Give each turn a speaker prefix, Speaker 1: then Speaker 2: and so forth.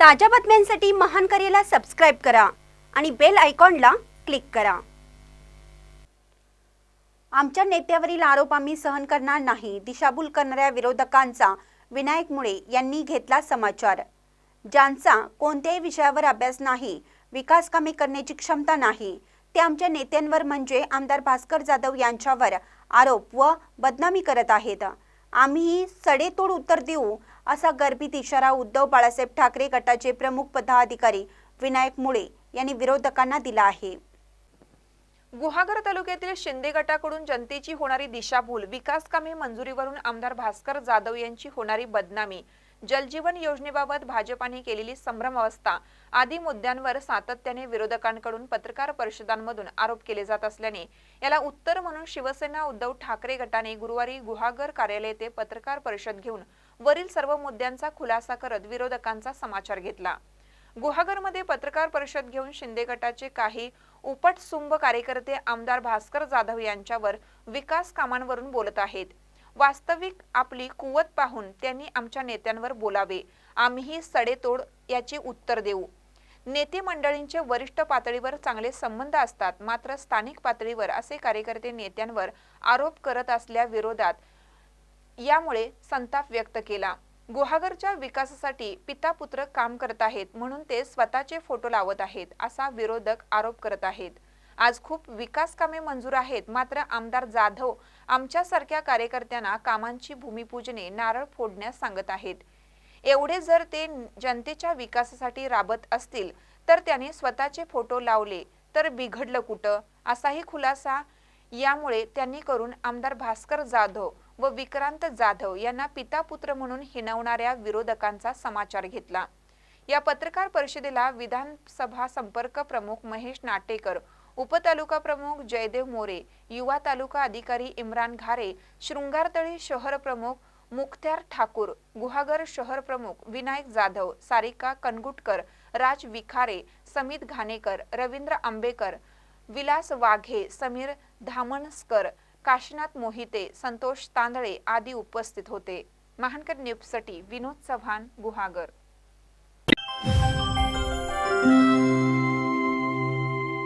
Speaker 1: ताज्या बातम्यांसाठी महान करेला सबस्क्राईब करा आणि बेल आयकॉनला क्लिक करा. आमच्या नेत्यावरील आरोप आम्ही सहन करणार नाही. दिशाभूल करणाऱ्या विरोधकांचा विनायक मुळे यांनी घेतला समाचार. ज्यांचा कोणत्याही विषयावर अभ्यास नाही विकास कामे करण्याची क्षमता नाही ते आमच्या नेत्यांवर म्हणजे आमदार भास्कर जाधव यांच्यावर आरोप व बदनामी करत आहेत. आम्ही सडेतोड उत्तर देऊ असा गर्भित इशारा उद्धव बाळासाहेब ठाकरे गटाचे प्रमुख पदाधिकारी विनायक मुळे यांनी विरोधकांना दिला आहे.
Speaker 2: गुहागर तालुक्यातील शिंदे गटाकडून जनतेची होणारी दिशाभूल विकास कामे मंजुरीवरून आमदार भास्कर जाधव यांची होणारी बदनामी जलजीवन योजनेबाबत भाजपाने केलेली संभ्रमावस्था आदी मुद्द्यांवर सातत्याने विरोधकांकडून पत्रकार परिषदांमधून आरोप केले जात असल्याने याला उत्तर म्हणून शिवसेना उद्धव ठाकरे गटाने गुरुवारी गुहागर कार्यालय ते पत्रकार परिषद घेऊन वरील सर्व मुद्द्यांचा खुलासा करत विरोधकांचा समाचार घेतला. गुहागरमध्ये पत्रकार परिषद घेऊन शिंदे गटाचे काही उपटसुंभ कार्यकर्ते आमदार भास्कर जाधव यांच्यावर विकास कामांवरून बोलत आहेत. वास्तविक आपली कुवत पाहून त्यांनी आमच्या नेत्यांवर बोलावे. आम्हीही सडेतोड याचे उत्तर देऊ. नेते मंडळींचे वरिष्ठ पातळीवर चांगले संबंध असतात मात्र स्थानिक पातळीवर असे कार्यकर्ते नेत्यांवर आरोप करत असल्या विरोधात यामुळे संताप व्यक्त केला. गुहागरच्या विकासासाठी पिता पुत्र काम करत आहेत म्हणून ते स्वतःचे फोटो लावत आहेत असा विरोधक आरोप करत आहेत. आज खूप विकास कामे मंजूर आहेत मात्र आमदार जाधव आमच्यासारख्या कार्यकर्त्यांना कामांची भूमिपूजने नारळ फोडण्यास सांगत आहेत. एवढे जर ते जनतेच्या विकासासाठी राबत असतील तर त्याने स्वतःचे फोटो लावले तर बिघडलं कुठं? असाही खुलासा यामुळे त्यांनी करून आमदार भास्कर जाधव व विक्रांत जाधव यांना पिता पुत्र म्हणून हिणवणाऱ्या विरोधकांचा समाचार घेतला. या पत्रकार परिषदेला विधानसभा संपर्क प्रमुख महेश नाटेकर उपतालुका प्रमुख जयदेव मोरे युवा तालुका अधिकारी इम्रान घारे शृंगारतळी शहर प्रमुख मुख्त्यार ठाकूर गुहागर शहर प्रमुख विनायक जाधव सारिका कनगुटकर राज विखारे समित घाणेकर रवींद्र आंबेकर विलास वाघे समीर धामणस्कर काशीनाथ मोहिते संतोष तांदळे आदी उपस्थित होते. महानकर न्यूजसाठी विनोद चव्हाण गुहागर.